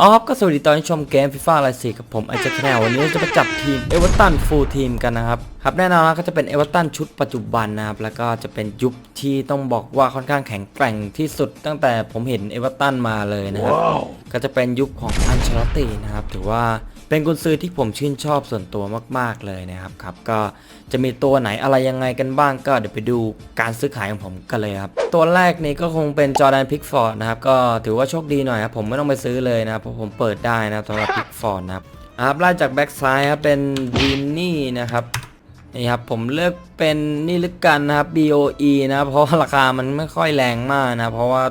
อ๋อครับก็สวัสดีตอนที่ชมเกมฟีฟ่าไลซีกับผมไอเจคแนลวันนี้เราจะมาจับทีมเอเวอร์ตันฟูลทีมกันนะครับครับแน่นอนนะก็จะเป็นเอเวอร์ตันชุดปัจจุบันนะครับแล้วก็จะเป็นยุคที่ต้องบอกว่าค่อนข้างแข็งแกร่งที่สุดตั้งแต่ผมเห็นเอเวอร์ตันมาเลยนะครับก็จะเป็นยุคของอันเชลอตตีนะครับถือว่า เป็นกุนซือที่ผมชื่นชอบส่วนตัวมาก ๆเลยนะครับครับ ก็จะมีตัวไหนอะไรยังไงกันบ้างก็เดี๋ยวไปดูการซื้อขายของผมกันเลยครับ ตัวแรกนี้ก็คงเป็นจอแดนพิกฟอร์ดนะครับ ก็ถือว่าโชคดีหน่อยครับ ผมไม่ต้องไปซื้อเลยนะครับเพราะผมเปิดได้นะครับสำหรับพิกฟอร์ดนะครับอ่าครับไล่จากแบ็กซ้ายครับเป็นดีนนี่นะครับ นี่ครับผมเลือกเป็นนี่ลึกกันนะครับ BOE นะครับเพราะว่าราคามันไม่ค่อยแรงมากนะ เพราะว่า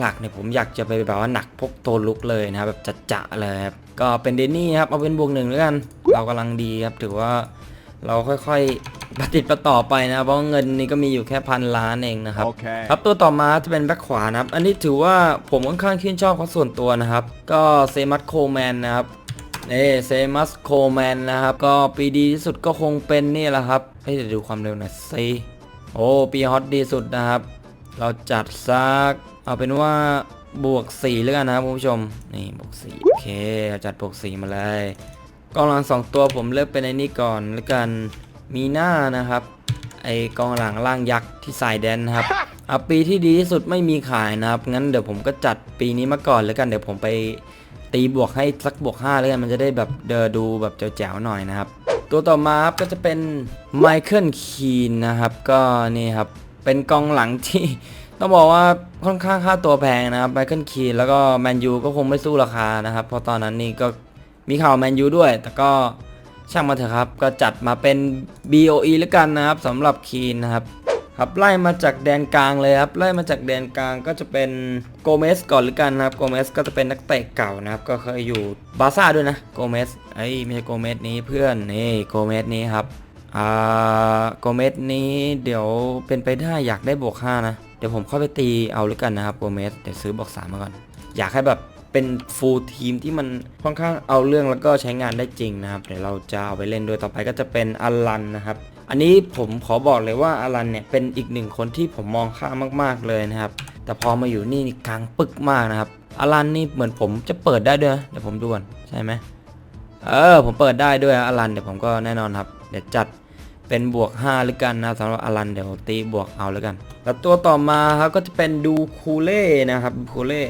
หลักๆเนี่ยผมอยากจะไปแบบว่าหนักพกตัวลุกเลยนะครับแบบจัดๆเลยครับก็เป็นเดนนี่ครับเอาเป็นบวกหนึ่งแล้วกัน เรากำลังดีครับถือว่าเราค่อยๆปฏิดประต่อไปนะเพราะเงินนี่ก็มีอยู่แค่พันล้านเองนะครับ Okay. ครับตัวต่อมาจะเป็นแบ็คขวานะครับ อันนี้ถือว่าผมค่อนข้างชื่นชอบเขาส่วนตัวนะครับ ก็เซมัสโคแมนนะครับ นี่เซมัสโคแมนนะครับ ก็ปีดีที่สุดก็คงเป็นนี่แหละครับเฮ้ยเดี๋ยวดูความเร็วหน่อยสิโอ้ปีฮอตดีสุดนะครับ เราจัดซัก เอาเป็นว่าบวก4แล้วกันนะครับคุณผู้ชม นี่บวก4โอเคเราจัดบวก4มาเลยกองหลังสองตัวผมเลือกเป็นไอ้นี่ก่อนแล้วกันมีหน้านะครับ ไอกองหลังล่างยักษ์ที่สายแดนนะครับเอาปีที่ดีที่สุดไม่มีขายนะครับงั้นเดี๋ยวผมก็จัดปีนี้มาก่อนแล้วกันเดี๋ยวผมไป ตีบวกให้สักบวก5แล้วกันมันจะได้แบบเดอดูแบบแจ๋วๆหน่อยนะครับ ตัวต่อมาครับก็จะเป็นไมเคิลคีนนะครับ ก็นี่ครับเป็นกองหลังที่ต้องบอกว่าค่อนข้างค่าตัวแพงนะครับไมเคิลคีนแล้วก็แมนยูก็คงไม่สู้ราคานะครับเพราะตอนนั้นนี่ก็มีข่าวแมนยูด้วย แต่ก็ช่างมาเถอะครับ ก็จัดมาเป็น BOE แล้วกันนะครับสำหรับคีนนะครับ ครับไล่มาจากแดนกลางเลยครับไล่มาจากแดนกลางก็จะเป็นโกเมสก่อนหรือกันนะครับโกเมสก็จะเป็นนักเตะเก่านะครับก็เคยอยู่บาร์ซ่าด้วยนะโกเมสไอ้ไม่ใช่โกเมสนี้เพื่อนนี่โกเมสนี้ครับอ่าโกเมสนี้เดี๋ยวเป็นไปได้อยากได้บวก5นะเดี๋ยวผมเข้าไปตีเอาหรือกันนะครับโกเมสเดี๋ยวซื้อบวก3มาก่อนอยากให้แบบเป็นฟูลทีมที่มันค่อนข้างเอาเรื่องแล้วก็ใช้งานได้จริงนะครับเดี๋ยวเราจะเอาไปเล่นด้วยต่อไปก็จะเป็นอลันนะครับ อันนี้ผมขอบอกเลยว่าอลันเนี่ยเป็นอีกหนึ่งคนที่ผมมองข้ามมากๆเลยนะครับ แต่พอมาอยู่นี่นี่กลางปึกมากนะครับอลันนี่เหมือนผมจะเปิดได้ด้วยเดี๋ยวผมดูก่อนใช่ไหมเออผมเปิดได้ด้วยอลันเดี๋ยวผมก็แน่นอนครับ เดี๋ยวจัดเป็นบวก5หรือกันนะสำหรับอลันเดี๋ยวตีบวกเอาแล้วกัน แล้วตัวต่อมาครับก็จะเป็นดูคูเล่นะครับดูคูเล่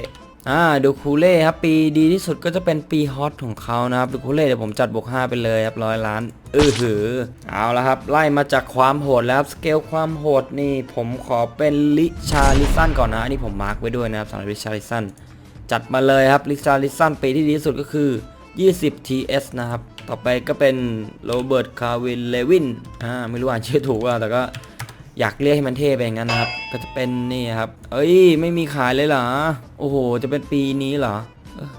อ่าดูคูเล่ครับปีดีที่สุดก็จะเป็นปีฮอตของเขานะครับดูคูเล่เดี๋ยวผมจัดบวก5ไปเลยครับร้อยล้าน เออหือเอาละครับ ไล่มาจากความโหดแล้วสเกลความโหดนี่ผมขอเป็นลิชาลิสันก่อนนะ อันนี้ผมมาร์กไว้ด้วยนะครับสำหรับลิชาลิสันจัดมาเลยครับลิชาลิสันปีที่ดีที่สุดก็คือ 20 TS นะครับ ต่อไปก็เป็นโรเบิร์ตคาร์วินเลวินอ่าไม่รู้อ่านชื่อถูกว่าแต่ก็อยากเรียกให้มันเท่ไปอย่างนั้นนะครับ ก็จะเป็นนี่ครับ เอ้ย ไม่มีขายเลยเหรอ โอ้โห จะเป็นปีนี้เหรอ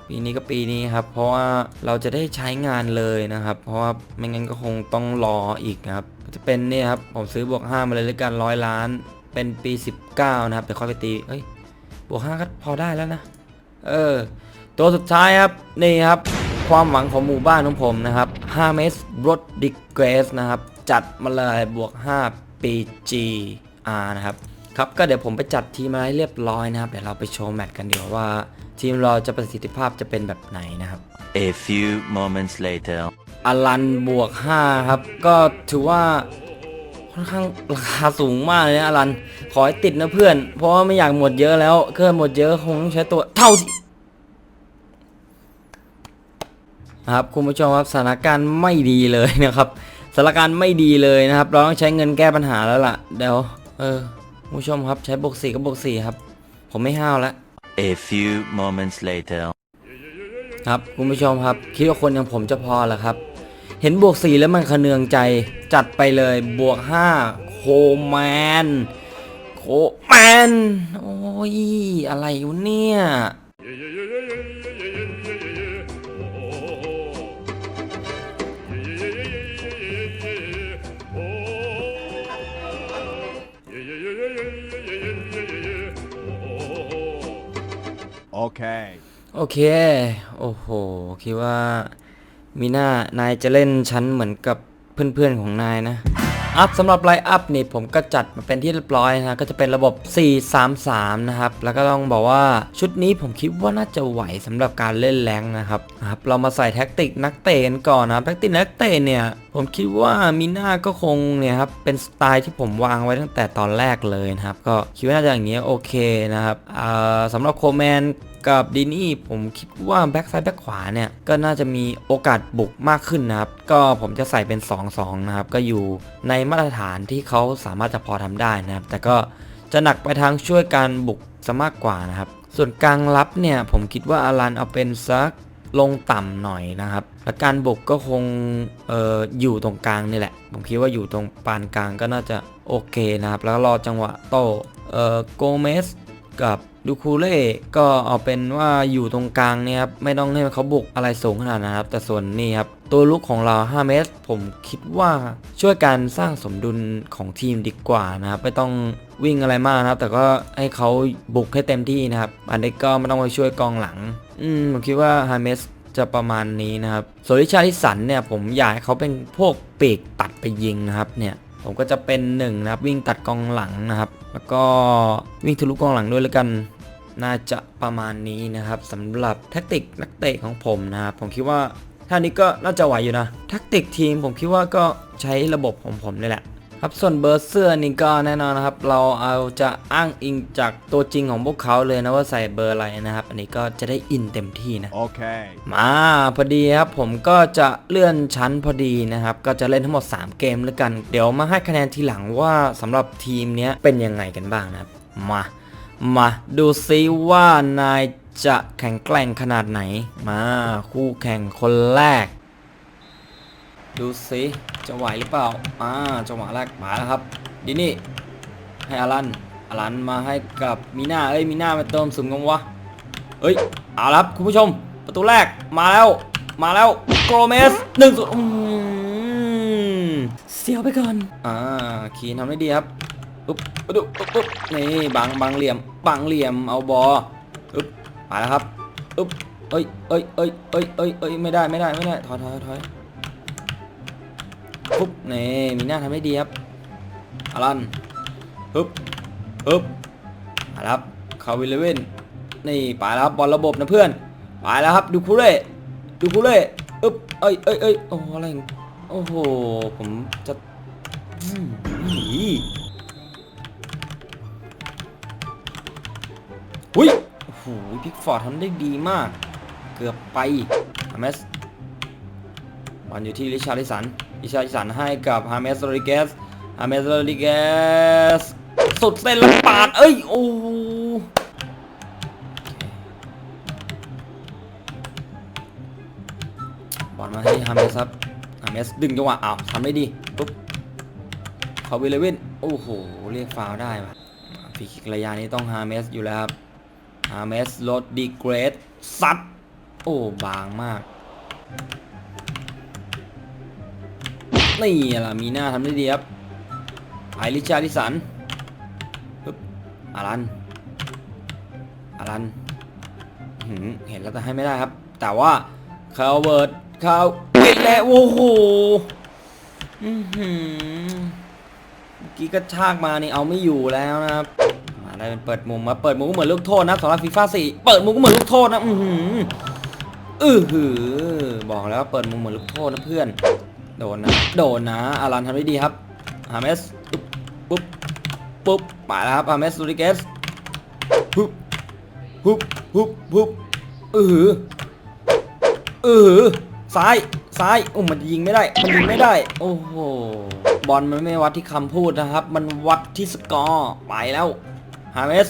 ปีนี้ก็ปีนี้ครับ เพราะว่าเราจะได้ใช้งานเลยนะครับ เพราะว่าไม่งั้นก็คงต้องรออีกครับ จะเป็นเนี่ยครับ ผมซื้อบวก5มาเลยแล้วกันร้อยล้าน เป็นปี 19 นะครับเดี๋ยวค่อยไปตีเอ้ยบวก5ก็พอได้แล้วนะ เออ ตัวสุดท้ายครับ นี่ครับ ความหวังของหมู่บ้านของผมนะครับ5เมสรถดิเกรสนะครับ จัดมาเลยบวก 5 ปี GR นะครับ ครับก็เดี๋ยวผมไปจัดทีมมาให้เรียบร้อยนะครับ เดี๋ยวเราไปโชว์แมตช์กันเดี๋ยวาว่าทีมเราจะประสิทธิภาพจะเป็นแบบไหนนะครับ A few moments later. อลันบวก 5 ครับ ก็ถือว่าค่อนข้างราคาสูงมากเลยนะอลัน ขอให้ติดนะเพื่อน เพราะว่าไม่อยากหมดเยอะแล้ว เครื่องหมดเยอะคงต้องใช้ตัวเท่าที่ครับคุณผู้ชมครับสถานการณ์ไม่ดีเลยนะครับสถานการณ์ไม่ดีเลยนะครับ เราต้องใช้เงินแก้ปัญหาแล้วล่ะ เดี๋ยว เออคุณ ผู้ชมครับใช้บวกสี่ก็บวกสี่ครับ ผมไม่ห้าวแล้ว A few moments later. ครับคุณผู้ชมครับคิดว่าคนอย่างผมจะพอเหรอครับ เห็นบวกสี่แล้วมันขะเนืองใจจัดไปเลยบวกห้าโคแมนโคแมนโอ้ยอะไรวะเนี่ย Okay. โอเค โอ้โห คิดว่ามีหน้านายจะเล่นชั้นเหมือนกับเพื่อนๆของนายนะ อัพสำหรับไลน์อัพนี่ผมก็จัดมาเป็นที่เรียบร้อยนะ ก็จะเป็นระบบ 4-3-3 นะครับ แล้วก็ต้องบอกว่าชุดนี้ผมคิดว่าน่าจะไหวสำหรับการเล่นแรงนะครับครับ เรามาใส่แท็กติกนักเตะกันก่อนนะแท็กติกนักเตะเนี่ย ผมคิดว่ามีหน้าก็คงเนี่ยครับ เป็นสไตล์ที่ผมวางไว้ตั้งแต่ตอนแรกเลยนะครับ ก็คิดว่าน่าจะอย่างเงี้ยโอเคนะครับ อ่าสำหรับโคแมน กับดินี่ผมคิดว่าแบ็กซ้ายแบ็กขวาเนี่ย ก็น่าจะมีโอกาสบุกมากขึ้นนะครับ ก็ผมจะใส่เป็น 2-2 นะครับ ก็อยู่ในมาตรฐานที่เขาสามารถจะพอทำได้นะครับ แต่ก็จะหนักไปทางช่วยการบุกซะมากกว่านะครับ ส่วนกลางรับเนี่ยผมคิดว่าอารันเอาเป็นซักลงต่ำหน่อยนะครับ และการบุกก็คงอออยู่ตรงกลางนี่แหละ ผมคิดว่าอยู่ตรงปานกลางก็น่าจะโอเคนะครับ แล้วรอจังหวะโตเออโกเมสกับ ดูคูเล่ก็เอาเป็นว่าอยู่ตรงกลางเนี่ยครับไม่ต้องให้เขาบุกอะไรสูงขนาดนะครับ แต่ส่วนนี้ครับตัวลุกของเรา 5 เมตร ผมคิดว่าช่วยการสร้างสมดุลของทีมดีกว่านะครับ ไม่ต้องวิ่งอะไรมากนะครับ แต่ก็ให้เขาบุกให้เต็มที่นะครับ อันนี้ก็ไม่ต้องไปช่วยกองหลัง อืมผมคิดว่าฮาเมสจะประมาณนี้นะครับส่วนริชาริสันเนี่ยผมอยากให้เขาเป็นพวกปีกตัดไปยิงนะครับเนี่ยผมก็จะเป็นหนึ่งนะครับวิ่งตัดกองหลังนะครับ แล้วก็วิ่งทะลุกองหลังด้วยแล้วกัน น่าจะประมาณนี้นะครับสำหรับแท็กติกนักเตะของผมนะครับผมคิดว่าท่านี้ก็น่าจะไหวอยู่นะแท็กติกทีมผมคิดว่าก็ใช้ระบบของผมนี่แหละครับส่วนเบอร์เสื้อนี่ก็แน่นอนนะครับ เราเอาจะอ้างอิงจากตัวจริงของพวกเขาเลยนะว่าใส่เบอร์อะไรนะครับ อันนี้ก็จะได้อินเต็มที่นะ Okay. มาพอดีครับผมก็จะเลื่อนชั้นพอดีนะครับ ก็จะเล่นทั้งหมด 3 เกมแล้วกัน เดี๋ยวมาให้คะแนนทีหลังว่าสำหรับทีมเนี้ยเป็นยังไงกันบ้างนะครับมา มาดูซิว่านายจะแข็งแกร่งขนาดไหน มาคู่แข่งคนแรก ดูซิจะไหวหรือเปล่า อ่าจังหวะแรกมาแล้วครับดินี่ ให้อารันอารันมาให้กับมีหน้าเอ้ยมีหน้ามาเติมสุมกันวะเฮ้ยเอาละครับคุณผู้ชม ประตูแรกมาแล้ว มาแล้วโกรเมสหนึ่งศูนย์อืมเสียวไปก่อน อ่าคีนทำได้ดีครับ อุ๊บอุ๊บอุ๊บอุ๊บนี่บังบังเหลี่ยมบังเหลี่ยมเอาบออุ๊บมาแล้วครับอุ๊บเอ้ยเอ้ยเอ้ยเอ้ยเอ้ยเอ้ยไม่ได้ไม่ได้ไม่ได้ถอยถอยถอยปุ๊บนี่มีหน้าทำได้ดีครับอารันปึ๊บปึ๊บมาแล้วครับคาวิลเลเวนนี่ไปแล้วครับบอลระบบนะเพื่อนไปแล้วครับดูคูเล่ดูคูเล่อึ๊บเอ้ยเอ้ยเอ้ยโอ้อะไรโอ้โหผมจะหนี หุ้ยโอ้โหพิกฟอร์ดทำได้ดีมาก เกือบไปฮาเมสบอลอยู่ที่ริชาริสันริชาริสันให้กับฮาเมสโรดิเกสฮาเมสโรดิเกสสุดเส้นล้วปาดเอ้ย โอ้โหบอลมาให้ฮาเมสครับฮาเมสดึงจังหวะอ้าวทำได้ดีปุ๊บเขาวิลเลวินโอ้โห เรียกฟาวได้ว่ะฟรีคิกระยะนี้ต้องฮาเมสอยู่แล้วครับ ฮาเมสลดดีเกรดซัด โอ้ บางมาก นี่ล่ะ มีหน้าทำได้ดีครับ ไอริชาริสันปึ๊บอารันอารันเห็นแล้วแต่ให้ไม่ได้ครับ แต่ว่าคาวเวิร์ดคาวปิดแล้วโอ้โหอือหือเมื่อกี้กระชากมานี่เอาไม่อยู่แล้วนะครับ ได้เป็นเปิดมุมมาเปิดมุมก็เหมือนลูกโทษนะสำหรับฟีฟ่าสี่เปิดมุมก็เหมือนลูกโทษนะ อือหืออือหือบอกแล้วว่าเปิดมุมเหมือนลูกโทษนะเพื่อน โดนนะ โดนนะ อารันทำได้ดีครับฮาเมสปุ๊บปุ๊บปุ๊บไปแล้วครับฮาเมสโรดิเกสปุ๊บปุ๊บปุ๊บปุ๊บอือหืออือหือซ้ายซ้ายโอ้มันยิงไม่ได้ มันยิงไม่ได้ โอ้โห บอลมันไม่วัดที่คำพูดนะครับ มันวัดที่สกอร์ ไปแล้ว ฮาเมส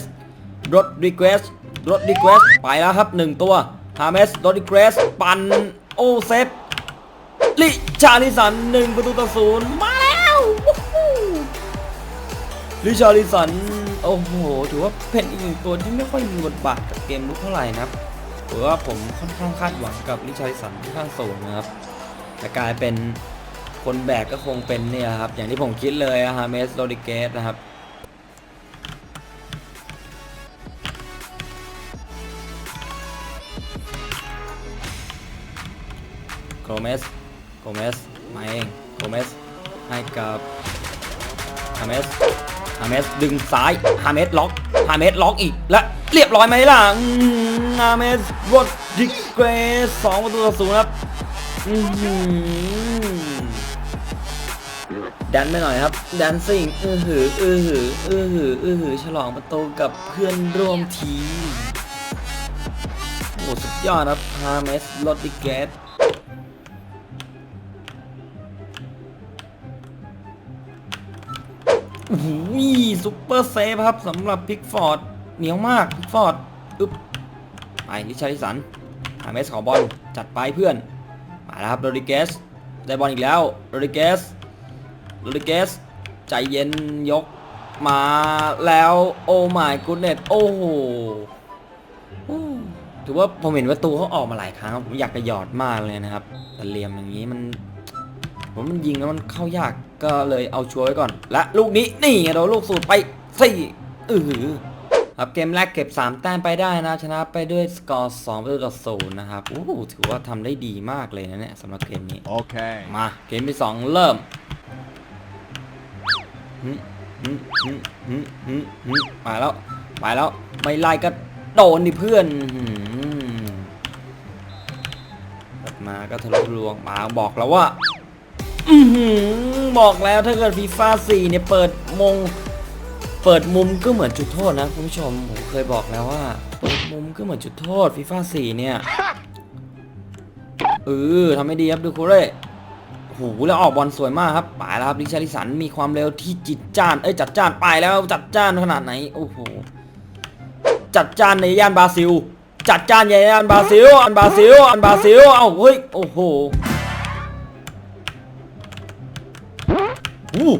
โรดริเกสโรดริเกสไปแล้วครับหนึ่งตัวฮาเมสโรดริเกสปันโอเซฟลิชาลิสันหนึ่งประตูต่อศูนย์มาแล้วลิชาลิสันโอ้โหถือว่าเป็นอีกหนึ่งตัวที่ไม่ค่อยมีบทบาทกับเกมลุกเท่าไหร่นะครับถือว่าผมค่อนข้างคาดหวังกับลิชาลิสันค่อนข้างสูงนะครับแต่กลายเป็นคนแบกก็คงเป็นเนี่ยครับอย่างที่ผมคิดเลยฮาเมสโรดิเกสนะครับ เมสโกเมสมาเองโกเมสให้กับฮาเมสฮาเมสดึงซ้ายฮาเมสล็อกฮาเมสล็อกอีกและเรียบร้อยไหมล่ะอืมฮาเมสรดดิเกรสสองประตูต่อศูนย์ครับอื้อหือดันไปหน่อยครับดันซิ่งอือหืออือหืออือหืออือหือฉลองประตูกับเพื่อนร่วมทีมโอ้สุดยอดครับฮาเมสรดดิเกรส ซุปเปอร์เซฟครับสำหรับพิกฟอร์ดเหนียวมากพิกฟอร์ดอึ๊บไปลิชาริสันหาเมสขอบอลจัดไปเพื่อน มาแล้วครับโรดิเกสได้บอลอีกแล้วโรดิเกสโรดิเกสใจเย็นยกมาแล้วโอ้ my goodness โอ้โหถือว่าผมเห็นประตูเขาออกมาหลายครั้งครับผมอยากจะหยอดมากเลยนะครับ แต่เหลี่ยมอย่างนี้มัน ผมมันยิงแล้วมันเข้ายากก็เลยเอาชัวร์ไว้ก่อน และลูกนี้นี่ไงเราลูกสูตรไปสี่อือหือครับเกมแรกเก็บ 3 แต้มไปได้นะ ชนะไปด้วยสกอร์2ประตูต่อศูนย์นะครับโอ้โหถือว่าทำได้ดีมากเลยนะเนี่ยสำหรับเกมนี้ Okay. มาเกมที่ 2 เริ่มหึหึหึหึหึหึไปแล้วไปแล้ว ไม่ไล่ก็โดนดิเพื่อนอื้อหือกลับมาก็ทะลุทะลวงมาบอกแล้วว่า อืบอกแล้วถ้าเกิดฟีฟ่า4เนี่ยเปิดมง เปิดมุมก็เหมือนจุดโทษนะคุณผู้ชมผมเคยบอกแล้วว่า เปิดมุมก็เหมือนจุดโทษฟีฟ่า4เนี่ยเออทำไม่ดีครับดูคูเร่โหแล้วออกบอลสวยมากครับไปแล้วครับลิชาริสันมีความเร็วที่จิตจ้าน เอ้ยจัดจ้านไปแล้วจัดจ้านขนาดไหนโอ้โหจัดจ้านในย่านบราซิล จัดจ้านในย่านบราซิล อันบราซิล อันบราซิล เอ้าเฮ้ยโอ้โห อู้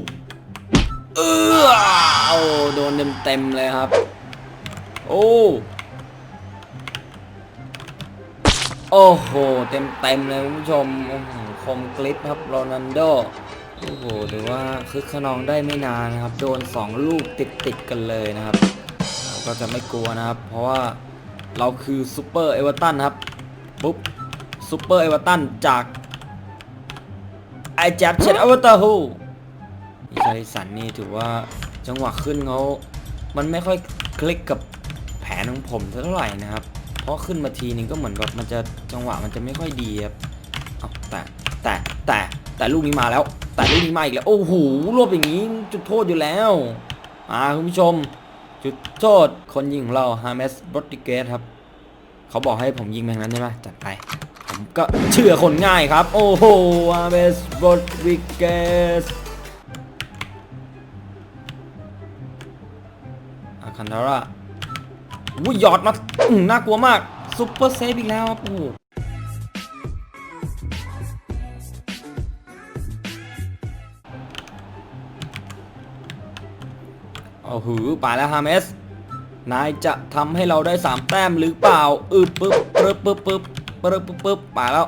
เออโอ้โดนเต็มเต็มเลยครับ โอ้โอ้โหเต็มเต็มเลยคุณผู้ชมโอ้โหคมกลิปครับโรนัลโดโอ้โหถือว่าคึกขนองได้ไม่นานนะครับ โดน 2 ลูกติดติดกันเลยนะครับเราก็จะไม่กลัวนะครับ เพราะว่าเราคือซูเปอร์เอเวอร์ตันครับปุ๊บซูเปอร์เอเวอร์ตันจากไอแจ็บเชนอเวอร์ตาฮู มิชาลิสันนี่ถือว่าจังหวะขึ้นเขามันไม่ค่อยคลิกกับแผนของผมเท่าไหร่นะครับ เพราะขึ้นมาทีนึงก็เหมือนแบบมันจะจังหวะมันจะไม่ค่อยดีครับเอาแต่แต่แต่แต่ลูกนี้มาแล้ว แต่ลูกนี้มาอีกแล้วโอ้โหรวบอย่างนี้จุดโทษอยู่แล้วอ่าคุณผู้ชม จุดโทษคนยิงของเราฮาเมสบรอติเกสครับเขาบอกให้ผมยิงแมงนั้นใช่ไหมจัดไปผมก็เชื่อคนง่ายครับ โอ้โหอาเบสโรดริเกส นดาร่าอุ้ยหยอดมาน่ากลัวมากซุปเปอร์เซฟอีกแล้วครับโอ้โหโอ้โหไปแล้วฮาเมส นายจะทำให้เราได้ 3 แต้มหรือเปล่า อึบปึ๊บปึ๊บปึ๊บปึ๊บปึ๊บปึ๊บปึ๊บไปแล้ว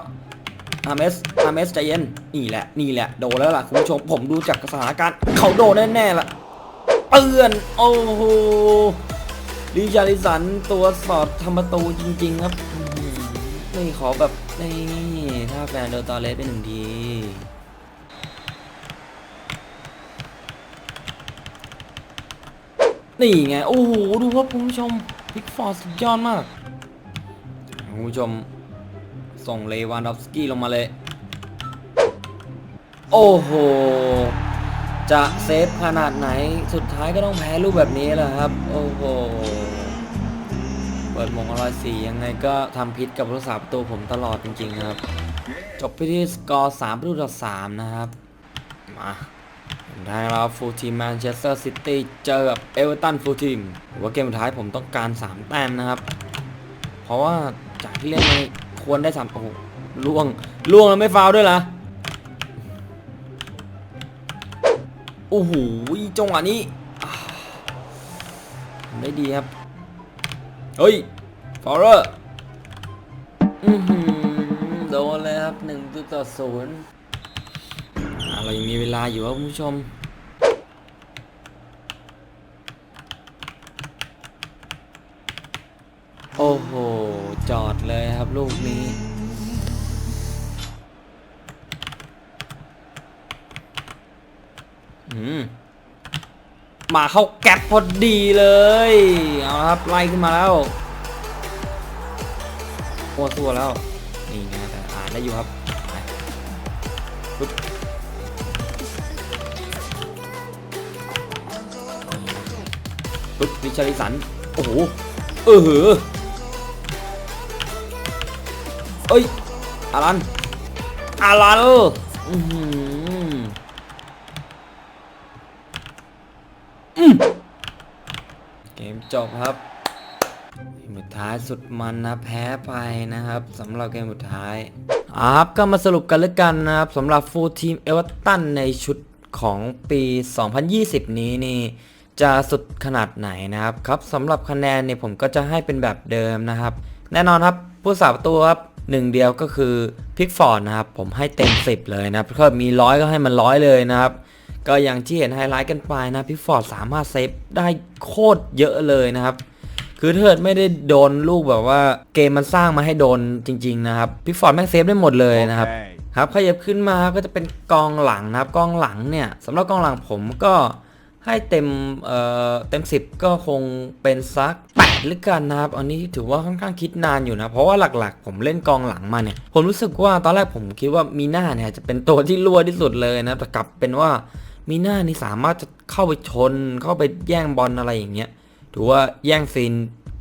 อาเมสอาเมสใจเย็น นี่แหละ นี่แหละ โดนแล้วล่ะ คุณผู้ชม ผมดูจากสถานการณ์ เขาโดนแน่ๆล่ะ ตือน โอ้โหลิชาริสันตัวสอดทำประตูจริง ๆ ครับนี่ขอแบบนี่ถ้าแฟนโดนตอเลสไปหนึ่งทีนี่ไง โอ้โห ดูครับคุณผู้ชมพิกฟอร์สุดยอดมากคุณผู้ชม ส่งเลวานดอฟสกี้ลงมาเลย โอ้โห จะเซฟขนาดไหนสุด ท้ายก็ต้องแพ้รูปแบบนี้แหละครับ โอ้โห เปิดมงอร่อยสียังไงก็ทำพิษกับรักษาประตูผมตลอดจริงๆครับ จบไปที่สกอร์3ประตูต่อ3นะครับ มาทางเราฟูลทีมแมนเชสเตอร์ซิตี้เจอกับเอเวอร์ตันฟูลทีมว่าเกมสุดท้ายผมต้องการ 3 แต้มนะครับ เพราะว่าจากที่เล่นมาควรได้3โอ้โหล่วงล่วงแล้วไม่ฟาวด้วยล่ะโอ้โหจังหวะนี้ ได้ดีครับ เฮ้ยฟอร์เรอร์โดนเลยครับหนึ่งต่อศูนย์เรายังมีเวลาอยู่ครับคุณผู้ชมโอ้โห จอดเลยครับลูกนี้ อืม มาเข้าแก๊ปพอดีเลย เอาละครับไล่ขึ้นมาแล้วโคตรตัวแล้ว นี่ไงแต่อ่านได้อยู่ครับปปึ๊บปึ๊บวิชาริสัน โอ้โห เออหือเอ้ยอารันอารันอืออืมเกม จบครับเกมสุดท้ายสุดมันนะแพ้ไปนะครับสำหรับเกมสุดท้ายอาครับก็มาสรุปกันแล้วกันนะครับสำหรับฟูลทีมเอเวอร์ตันในชุดของปี 2020 นี้นี่จะสุดขนาดไหนนะครับครับสำหรับคะแนนเนี่ยผมก็จะให้เป็นแบบเดิมนะครับ แน่นอนครับผู้สาประตูครับหนึ่งเดียวก็คือพิกฟอร์ดนะครับ ผมให้เต็ม 10 เลยนะครับถ้ามีร้อยก็ให้มันร้อยเลยนะครับ ก็อย่างที่เห็นไฮไลท์กันไปนะพิกฟอร์ดสามารถเซฟได้โคตรเยอะเลยนะครับ คือถ้าเกิดไม่ได้โดนลูกแบบว่าเกมมันสร้างมาให้โดนจริง ๆ นะครับพิกฟอร์ดแม่งเซฟได้หมดเลยนะครับ Okay. ครับขยับขึ้นมาก็จะเป็นกองหลังนะครับกองหลังเนี่ยสำหรับกองหลังผมก็ให้เต็มเอ่อเต็ม 10 ก็คงเป็นซัก8หรือกันนะครับ อันนี้ถือว่าค่อนข้างคิดนานอยู่นะ เพราะว่าหลักๆ ผมเล่นกองหลังมาเนี่ย ผมรู้สึกว่าตอนแรกผมคิดว่ามีหน้าเนี่ยจะเป็นตัวที่รั่วที่สุดเลยนะ แต่กลับเป็นว่า มีหน้านี่สามารถจะเข้าไปชน เข้าไปแย่งบอลอะไรอย่างเงี้ย ถือว่าแย่งซีน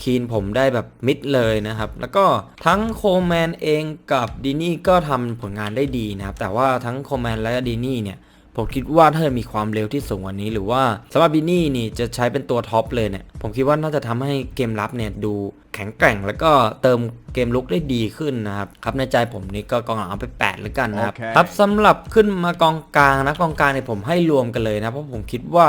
คีนผมได้แบบมิดเลยนะครับ แล้วก็ทั้งโคแมนเองกับดีนี่ก็ทำผลงานได้ดีนะครับ แต่ว่าทั้งโคแมนและดีนี่เนี่ย ผมคิดว่าถ้ามีความเร็วที่สูงกว่านี้ หรือว่าสำหรับดินี่นี่จะใช้เป็นตัวท็อปเลยเนี่ย ผมคิดว่าน่าจะทำให้เกมรับเนี่ยดูแข็งแกร่งแล้วก็เติมเกมลุกได้ดีขึ้นนะครับครับในใจผมนี่ก็กองหลังเอาไป 8 แล้วกันนะครับโอเคครับสำหรับขึ้นมากองกลางนะกองกลางเนี่ยผมให้รวมกันเลยนะเพราะผมคิดว่า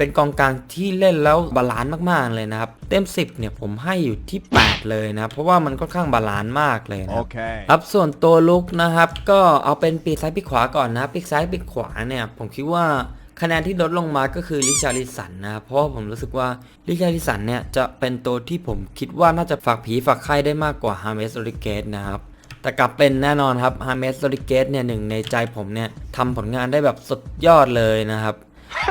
เป็นกองกลางที่เล่นแล้วบาลานซ์มากๆเลยนะครับ เต็ม 10 เนี่ยผมให้อยู่ที่ 8 เลยนะเพราะว่ามันค่อนข้างบาลานซ์มากเลยนะครับ Okay. ครับส่วนตัวลุกนะครับ ก็เอาเป็นปีกซ้ายปีกขวาก่อนนะปีกซ้ายปีกขวาเนี่ยผมคิดว่าคะแนนที่ลดลงมาก็คือลิชาริสันนะครับเพราะว่าผมรู้สึกว่าลิชาริสันเนี่ยจะเป็นตัวที่ผมคิดว่าน่าจะฝากผีฝากไข้ได้มากกว่าฮาเมสโรดิเกตนะครับแต่กลับเป็นแน่นอนครับฮาเมสโรดิเกตเนี่ยหนึ่งในใจผมเนี่ยทำผลงานได้แบบสุดยอดเลยนะครับ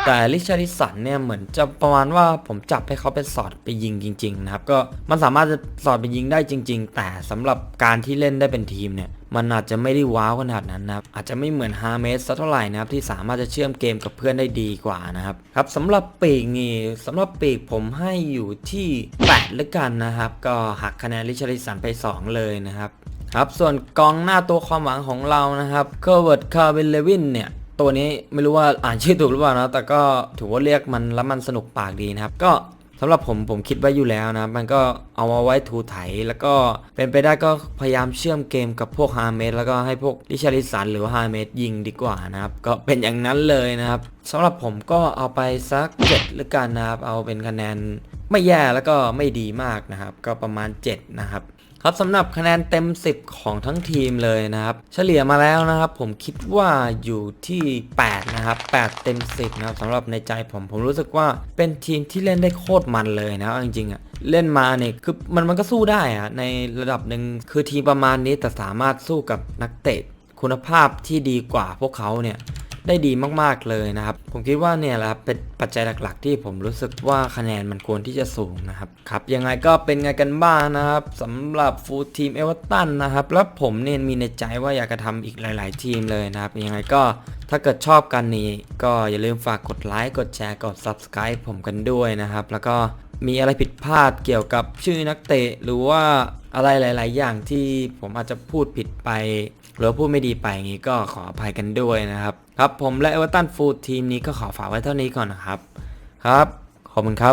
แต่ลิชาริสันเนี่ยเหมือนจะประมาณว่าผมจับให้เขาเป็นสอดไปยิงจริง ๆ นะครับ ก็มันสามารถจะสอดไปยิงได้จริง ๆ แต่สำหรับการที่เล่นได้เป็นทีมเนี่ยมันอาจจะไม่ได้ว้าวขนาดนั้นนะครับ อาจจะไม่เหมือนฮาเมสสักเท่าไหร่นะครับ ที่สามารถจะเชื่อมเกมกับเพื่อนได้ดีกว่านะครับ ครับสำหรับปีกนี่สำหรับปีกผมให้อยู่ที่8ล้วกันนะครับ ก็หักคะแนนลิชาริสันไป 2 เลยนะครับครับส่วนกองหน้าตัวความหวังของเรานะครับเคอร์เวิร์ดคาร์เบเลวินเนี่ย ตัวนี้ไม่รู้ว่าอ่านชื่อถูกหรือเปล่านะ แต่ก็ถือว่าเรียกมันแล้วมันสนุกปากดีนะครับ ก็สำหรับผมผมคิดไว้อยู่แล้วนะ มันก็เอามาไว้ถูไถ แล้วก็เป็นไปได้ก็พยายามเชื่อมเกมกับพวกฮาเมสแล้วก็ให้พวกลิชาริสันหรือว่าฮาเมสยิงดีกว่านะครับ ก็เป็นอย่างนั้นเลยนะครับสำหรับผมก็เอาไปสักเจ็ดหรือกันนะครับ เอาเป็นคะแนนไม่แย่แล้วก็ไม่ดีมากนะครับ ก็ประมาณ 7 นะครับ ครับสำหรับคะแนนเต็ม 10 ของทั้งทีมเลยนะครับ เฉลี่ยมาแล้วนะครับ ผมคิดว่าอยู่ที่ 8 นะครับ 8 เต็ม 10 นะครับสำหรับในใจผมผมรู้สึกว่าเป็นทีมที่เล่นได้โคตรมันเลยนะเอาจริงๆอะเล่นมาเนี่ยคือมันมันก็สู้ได้อะในระดับหนึ่งคือทีมประมาณนี้แต่สามารถสู้กับนักเตะคุณภาพที่ดีกว่าพวกเขาเนี่ย ได้ดีมากๆเลยนะครับ ผมคิดว่าเนี่ยแหละครับเป็นปัจจัยหลักๆ ที่ผมรู้สึกว่าคะแนนมันควรที่จะสูงนะครับครับยังไงก็เป็นไงกันบ้างนะครับสำหรับฟูลทีมเอเวอร์ตันนะครับแล้วผมเนี่ยมีในใจว่าอยากจะทำอีกหลาย ๆ ทีมเลยนะครับยังไงก็ถ้าเกิดชอบกันนี่ก็อย่าลืมฝากกดไลค์กดแชร์กด Subscribe ผมกันด้วยนะครับ แล้วก็มีอะไรผิดพลาดเกี่ยวกับชื่อนักเตะ หรือว่าอะไรหลาย ๆ อย่างที่ผมอาจจะพูดผิดไป หรือพูดไม่ดีไปอย่างนี้ก็ขออภัยกันด้วยนะครับ ครับผมและเอเวอร์ตันฟูลทีมนี้ก็ขอฝากไว้เท่านี้ก่อนนะครับ ครับ ขอบคุณครับ